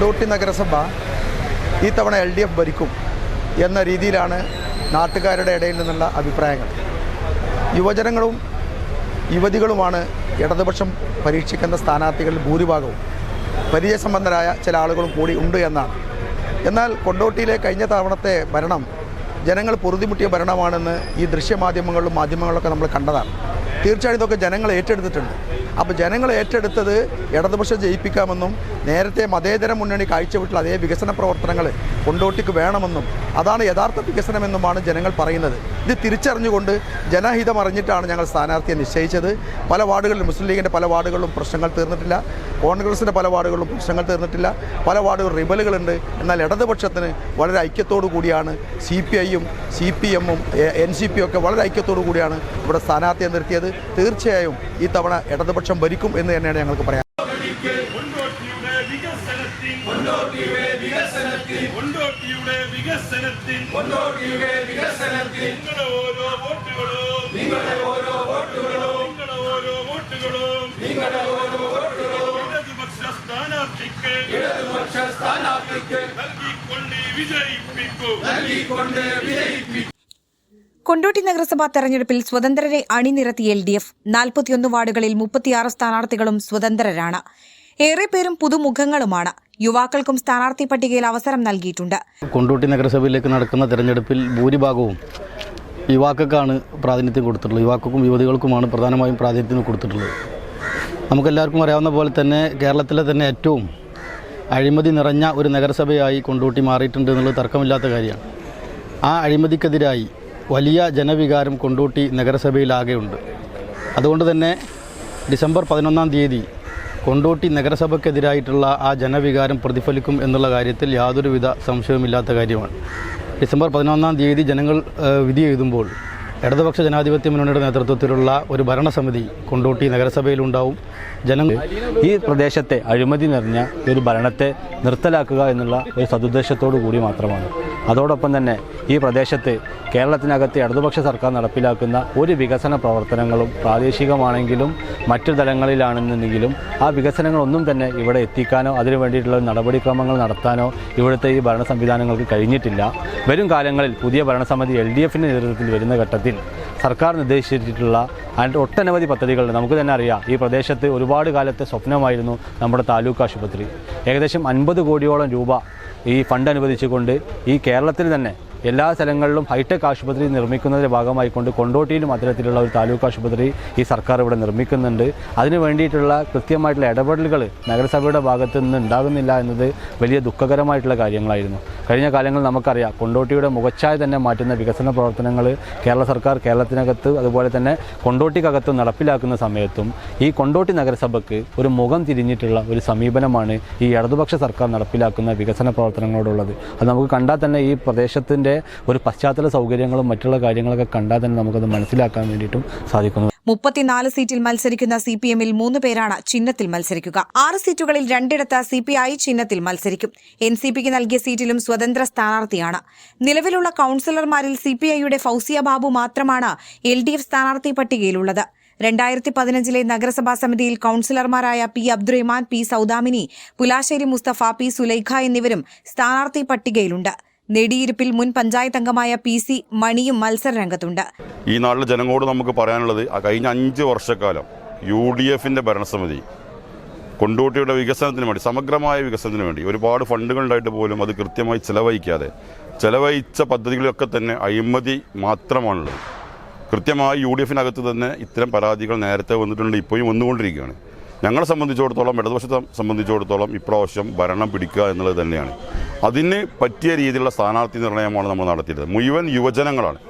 കൊണ്ടോട്ടി നഗരസഭ ഈ തവണ എൽ ഡി എഫ് ഭരിക്കും എന്ന രീതിയിലാണ് നാട്ടുകാരുടെ ഇടയിൽ നിന്നുള്ള അഭിപ്രായങ്ങൾ. യുവജനങ്ങളും യുവതികളുമാണ് ഇടതുപക്ഷം പരീക്ഷിക്കുന്ന സ്ഥാനാർത്ഥികളിൽ ഭൂരിഭാഗവും. പരിചയസമ്പന്നരായ ചില ആളുകളും കൂടി ഉണ്ട് എന്നാണ്. എന്നാൽ കൊണ്ടോട്ടിയിലെ കഴിഞ്ഞ തവണത്തെ ഭരണം ജനങ്ങൾ പൊറുതിമുട്ടിയ ഭരണമാണെന്ന് ഈ ദൃശ്യമാധ്യമങ്ങളിലും മാധ്യമങ്ങളിലൊക്കെ നമ്മൾ കണ്ടതാണ്. തീർച്ചയായും ഇതൊക്കെ ജനങ്ങൾ ഏറ്റെടുത്തിട്ടുണ്ട്. അപ്പോൾ ജനങ്ങൾ ഏറ്റെടുത്തത് ഇടതുപക്ഷം ജയിപ്പിക്കാമെന്നും നേരത്തെ മതേതര മുന്നണി കാഴ്ചവിട്ടുള്ള അതേ വികസന പ്രവർത്തനങ്ങൾ കൊണ്ടോട്ടിക്ക് വേണമെന്നും അതാണ് യഥാർത്ഥ വികസനമെന്നുമാണ് ജനങ്ങൾ പറയുന്നത്. ഇത് തിരിച്ചറിഞ്ഞുകൊണ്ട് ജനഹിതം അറിഞ്ഞിട്ടാണ് ഞങ്ങൾ സ്ഥാനാർത്ഥിയെ നിശ്ചയിച്ചത്. പല വാർഡുകളിലും മുസ്ലിം ലീഗിന്റെ പല വാർഡുകളിലും പ്രശ്നങ്ങൾ തീർന്നിട്ടില്ല. കോൺഗ്രസിന്റെ പല വാർഡുകളിലും പ്രശ്നങ്ങൾ തീർന്നിട്ടില്ല. പല വാർഡുകൾ റിബലുകളുണ്ട്. എന്നാൽ ഇടതുപക്ഷത്തിന് വളരെ ഐക്യത്തോടു കൂടിയാണ് സി പി ഐയും സി പി എമ്മും എൻ സി പി ഒക്കെ വളരെ ഐക്യത്തോടു കൂടിയാണ് ഇവിടെ സ്ഥാനാർത്ഥിയെ നിർത്തിയത്. തീർച്ചയായും ഈ തവണ ഇടതുപക്ഷം ഭരിക്കും എന്ന് തന്നെയാണ് ഞങ്ങൾക്ക് പറയാൻ നിങ്ങളുടെ ഓരോ നിങ്ങളുടെ ഓരോ വോട്ടുകളും നിങ്ങളുടെ ഓരോ വിജയിപ്പിക്കൂ കൊണ്ടോട്ടി നഗരസഭാ തെരഞ്ഞെടുപ്പിൽ സ്വതന്ത്രരെ അണിനിരത്തിയ എൽ ഡി എഫ്. നാൽപ്പത്തിയൊന്ന് വാർഡുകളിൽ മുപ്പത്തിയാറ് സ്ഥാനാർത്ഥികളും സ്വതന്ത്രരാണ്. ഏറെ പേരും പുതുമുഖങ്ങളുമാണ്. യുവാക്കൾക്കും സ്ഥാനാർത്ഥി പട്ടികയിൽ അവസരം നൽകിയിട്ടുണ്ട്. കൊണ്ടോട്ടി നഗരസഭയിലേക്ക് നടക്കുന്ന തെരഞ്ഞെടുപ്പിൽ ഭൂരിഭാഗവും യുവാക്കൾക്കാണ് പ്രാതിനിധ്യം കൊടുത്തിട്ടുള്ളത്. യുവാക്കൾക്കും യുവതികൾക്കുമാണ് പ്രധാനമായും പ്രാതിനിധ്യം കൊടുത്തിട്ടുള്ളത്. നമുക്കെല്ലാവർക്കും അറിയാവുന്ന പോലെ തന്നെ കേരളത്തിലെ തന്നെ ഏറ്റവും അഴിമതി നിറഞ്ഞ ഒരു നഗരസഭയായി കൊണ്ടോട്ടി മാറിയിട്ടുണ്ട് എന്നുള്ളത് തർക്കമില്ലാത്ത കാര്യമാണ്. ആ അഴിമതിക്കെതിരായി വലിയ ജനവികാരം കൊണ്ടോട്ടി നഗരസഭയിലാകെയുണ്ട്. അതുകൊണ്ട് തന്നെ ഡിസംബർ പതിനൊന്നാം തീയതി കൊണ്ടോട്ടി നഗരസഭയ്ക്കെതിരായിട്ടുള്ള ആ ജനവികാരം പ്രതിഫലിക്കും എന്നുള്ള കാര്യത്തിൽ യാതൊരുവിധ സംശയവുമില്ലാത്ത കാര്യമാണ്. ഡിസംബർ പതിനൊന്നാം തീയതി ജനങ്ങൾ വിധി എഴുതുമ്പോൾ ഇടതുപക്ഷ ജനാധിപത്യ മുന്നണിയുടെ നേതൃത്വത്തിലുള്ള ഒരു ഭരണസമിതി കൊണ്ടോട്ടി നഗരസഭയിലുണ്ടാവും. ജനങ്ങൾ ഈ പ്രദേശത്തെ അഴിമതി നിറഞ്ഞ ഒരു ഭരണത്തെ നിർത്തലാക്കുക എന്നുള്ള ഒരു സതുദ്ദേശത്തോടു കൂടി മാത്രമാണ്. അതോടൊപ്പം തന്നെ ഈ പ്രദേശത്ത് കേരളത്തിനകത്ത് ഇടതുപക്ഷ സർക്കാർ നടപ്പിലാക്കുന്ന ഒരു വികസന പ്രവർത്തനങ്ങളും പ്രാദേശികമാണെങ്കിലും മറ്റു തലങ്ങളിലാണെന്നുണ്ടെങ്കിലും ആ വികസനങ്ങളൊന്നും തന്നെ ഇവിടെ എത്തിക്കാനോ അതിനു വേണ്ടിയിട്ടുള്ള നടപടിക്രമങ്ങൾ നടത്താനോ ഇവിടുത്തെ ഈ ഭരണ സംവിധാനങ്ങൾക്ക് കഴിഞ്ഞിട്ടില്ല. വരും കാലങ്ങളിൽ പുതിയ ഭരണസമിതി എൽ ഡി എഫിന്റെ നേതൃത്വത്തിൽ വരുന്ന ഘട്ടത്തിൽ സർക്കാർ നിർദ്ദേശിച്ചിട്ടുള്ള അതിന്റെ ഒട്ടനവധി പദ്ധതികൾ നമുക്ക് തന്നെ അറിയാം. ഈ പ്രദേശത്ത് ഒരുപാട് കാലത്തെ സ്വപ്നമായിരുന്നു നമ്മുടെ താലൂക്ക് ആശുപത്രി. ഏകദേശം അൻപത് കോടിയോളം രൂപ ഈ ഫണ്ട് അനുവദിച്ചുകൊണ്ട് ഈ കേരളത്തിൽ തന്നെ എല്ലാ സ്ഥലങ്ങളിലും ഹൈടെക് ആശുപത്രി നിർമ്മിക്കുന്നതിന്റെ ഭാഗമായിക്കൊണ്ട് കൊണ്ടോട്ടിയിലും അത്തരത്തിലുള്ള ഒരു താലൂക്ക് ആശുപത്രി ഈ സർക്കാർ ഇവിടെ നിർമ്മിക്കുന്നുണ്ട്. അതിനു വേണ്ടിയിട്ടുള്ള കൃത്യമായിട്ടുള്ള ഇടപെടലുകൾ നഗരസഭയുടെ ഭാഗത്തു നിന്ന് ഉണ്ടാകുന്നില്ല എന്നത് വലിയ ദുഃഖകരമായിട്ടുള്ള കാര്യങ്ങളായിരുന്നു. കഴിഞ്ഞ കാലങ്ങളിൽ നമുക്കറിയാം കൊണ്ടോട്ടിയുടെ മുഖച്ഛായ തന്നെ മാറ്റുന്ന വികസന പ്രവർത്തനങ്ങൾ കേരള സർക്കാർ കേരളത്തിനകത്ത് അതുപോലെ തന്നെ കൊണ്ടോട്ടിക്കകത്ത് നടപ്പിലാക്കുന്ന സമയത്തും ഈ കൊണ്ടോട്ടി നഗരസഭയ്ക്ക് ഒരു മുഖം തിരിഞ്ഞിട്ടുള്ള ഒരു സമീപനമാണ് ഈ ഇടതുപക്ഷ സർക്കാർ നടപ്പിലാക്കുന്ന വികസന പ്രവർത്തനങ്ങളോടുള്ളത്. അത് നമുക്ക് കണ്ടാൽ തന്നെ ഈ പ്രദേശത്തിന്റെ ഒരു പശ്ചാത്തല സൗകര്യങ്ങളും മറ്റുള്ള കാര്യങ്ങളൊക്കെ കണ്ടാൽ തന്നെ നമുക്കത് മനസ്സിലാക്കാൻ വേണ്ടിയിട്ടും സാധിക്കുന്നു. മുപ്പത്തിനാല് സീറ്റിൽ മത്സരിക്കുന്ന സി പി എമ്മിൽ മൂന്ന് പേരാണ് ചിഹ്നത്തിൽ മത്സരിക്കുക. ആറ് സീറ്റുകളിൽ രണ്ടിടത്ത് സി പി ഐ ചിഹ്നത്തിൽ മത്സരിക്കും. എൻ സി പിക്ക് നൽകിയ സീറ്റിലും സ്വതന്ത്ര സ്ഥാനാർത്ഥിയാണ്. നിലവിലുള്ള കൌൺസിലർമാരിൽ സി പി ഐയുടെ ഫൌസിയ ബാബു മാത്രമാണ് എൽ ഡി എഫ് സ്ഥാനാർത്ഥി പട്ടികയിലുള്ളത്. രണ്ടായിരത്തി പതിനഞ്ചിലെ നഗരസഭാ സമിതിയിൽ കൌൺസിലർമാരായ P Abdurahman P Soudamini Pulasseri Musthafa P Sulaikha എന്നിവരും സ്ഥാനാർത്ഥി പട്ടികയിലുണ്ട്. നെടിയിരുപ്പിൽ മുൻ പഞ്ചായത്ത് അംഗമായ പി സി മണിയും മത്സര രംഗത്തുണ്ട് ഈ നാട്ടിലെ ജനങ്ങളോട് നമുക്ക് പറയാനുള്ളത് കഴിഞ്ഞ അഞ്ച് വർഷക്കാലം യു ഡി എഫിന്റെ ഭരണസമിതി കൊണ്ടോട്ടിയുടെ വികസനത്തിന് വേണ്ടി സമഗ്രമായ വികസനത്തിന് വേണ്ടി ഒരുപാട് ഫണ്ടുകളുണ്ടായിട്ട് പോലും അത് കൃത്യമായി ചെലവഴിക്കാതെ ചെലവഴിച്ച പദ്ധതികളിലൊക്കെ തന്നെ അഴിമതി മാത്രമാണുള്ളത്. കൃത്യമായി യു ഡി എഫിനകത്ത് തന്നെ ഇത്തരം പരാതികൾ നേരത്തെ വന്നിട്ടുണ്ട് ഇപ്പോഴും വന്നുകൊണ്ടിരിക്കുകയാണ്. ഞങ്ങളെ സംബന്ധിച്ചിടത്തോളം ഇടതുപക്ഷത്തെ സംബന്ധിച്ചിടത്തോളം ഇപ്രാവശ്യം ഭരണം പിടിക്കുക എന്നുള്ളത് തന്നെയാണ്. അതിന് പറ്റിയ രീതിയിലുള്ള സ്ഥാനാർത്ഥി നിർണയമാണ് നമ്മൾ നടത്തിയത്. മുഴുവൻ യുവജനങ്ങളാണ്.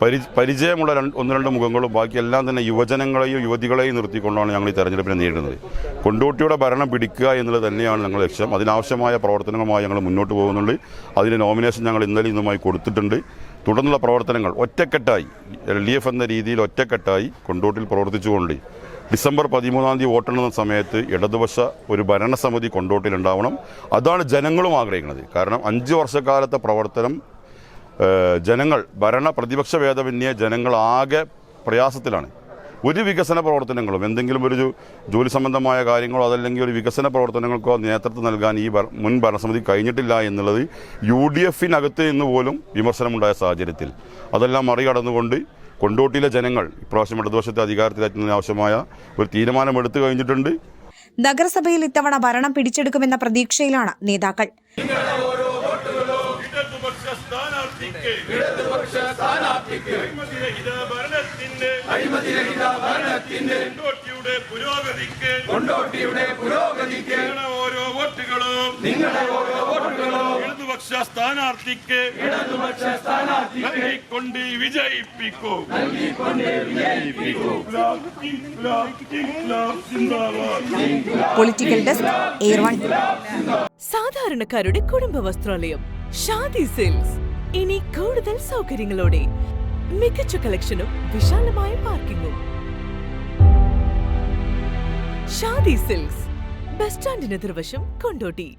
പരി പരിചയമുള്ള രണ്ട് ഒന്ന് രണ്ട് മുഖങ്ങളും ബാക്കിയെല്ലാം തന്നെ യുവജനങ്ങളെയും യുവതികളെയും നിർത്തിക്കൊണ്ടാണ് ഞങ്ങൾ ഈ തെരഞ്ഞെടുപ്പിനെ നേരിടുന്നത്. കൊണ്ടോട്ടിയുടെ ഭരണം പിടിക്കുക എന്നുള്ളത് തന്നെയാണ് ഞങ്ങളുടെ ലക്ഷ്യം. അതിനാവശ്യമായ പ്രവർത്തനങ്ങളുമായി ഞങ്ങൾ മുന്നോട്ട് പോകുന്നുണ്ട്. അതിന് നോമിനേഷൻ ഞങ്ങൾ ഇന്നലെ ഇന്നുമായി കൊടുത്തിട്ടുണ്ട്. തുടർന്നുള്ള പ്രവർത്തനങ്ങൾ ഒറ്റക്കെട്ടായി എൽ ഡി എഫ് എന്ന രീതിയിൽ ഒറ്റക്കെട്ടായി കൊണ്ടോട്ടിൽ പ്രവർത്തിച്ചുകൊണ്ട് ഡിസംബർ പതിമൂന്നാം തീയതി വോട്ടെണ്ണുന്ന സമയത്ത് ഇടതുപക്ഷ ഒരു ഭരണസമിതി കൊണ്ടോട്ടിലുണ്ടാവണം. അതാണ് ജനങ്ങളും ആഗ്രഹിക്കുന്നത്. കാരണം അഞ്ച് വർഷക്കാലത്തെ പ്രവർത്തനം ജനങ്ങൾ ഭരണ പ്രതിപക്ഷ ഭേദമന്യേ ജനങ്ങൾ ആകെ പ്രയാസത്തിലാണ്. ഒരു വികസന പ്രവർത്തനങ്ങളും എന്തെങ്കിലും ഒരു ജോലി സംബന്ധമായ കാര്യങ്ങളോ അതല്ലെങ്കിൽ ഒരു വികസന പ്രവർത്തനങ്ങൾക്കോ നേതൃത്വം നൽകാൻ ഈ മുൻ ഭരണസമിതി കഴിഞ്ഞിട്ടില്ല എന്നുള്ളത് യു ഡി എഫിനകത്ത് നിന്ന് പോലും വിമർശനമുണ്ടായ സാഹചര്യത്തിൽ. അതെല്ലാം മറികടന്നുകൊണ്ട് കൊണ്ടോട്ടിയിലെ ജനങ്ങൾ ഇപ്രാവശ്യം ഇടതുവശത്തെ അധികാരത്തിലെത്തുന്നതിന് ആവശ്യമായ ഒരു തീരുമാനം എടുത്തു കഴിഞ്ഞിട്ടുണ്ട്. നഗരസഭയിൽ ഇത്തവണ ഭരണം പിടിച്ചെടുക്കുമെന്ന പ്രതീക്ഷയിലാണ് നേതാക്കൾ. ഇടതുപക്ഷ സ്ഥാനാർത്ഥിക്ക്. ഇടതുപക്ഷ സ്ഥാനാർത്ഥിക്ക്. അഴിമതിരഹിത ഭരണത്തിന്റെ കൊണ്ടോട്ടിയുടെ പുരോഗതിക്ക് കൊണ്ടോട്ടിയുടെ പുരോഗതിക്ക് ഓരോ വോട്ടുകളും നിങ്ങളുടെ ഓരോ വോട്ടുകളും ഇടതുപക്ഷ സ്ഥാനാർത്ഥിക്ക് ഇടതുപക്ഷ സ്ഥാനാർത്ഥി നൽകിക്കൊണ്ട് വിജയിപ്പിക്കൂ. നൽകിക്കൊണ്ട് വിജയിപ്പിക്കൂ. പൊളിറ്റിക്കൽ ഡെസ്ക് എയർ വൺ സാധാരണക്കാരുടെ കുടുംബ വസ്ത്രാലയം ഷാദി സെയിൽസ് ഇനി കൂടുതൽ സൗകര്യങ്ങളോടെ മികച്ച കളക്ഷനും വിശാലമായ പാർക്കിങ്ങും ഷാദി സിൽക്സ് ബസ് സ്റ്റാൻഡിന് എതിർവശം കൊണ്ടോട്ടി.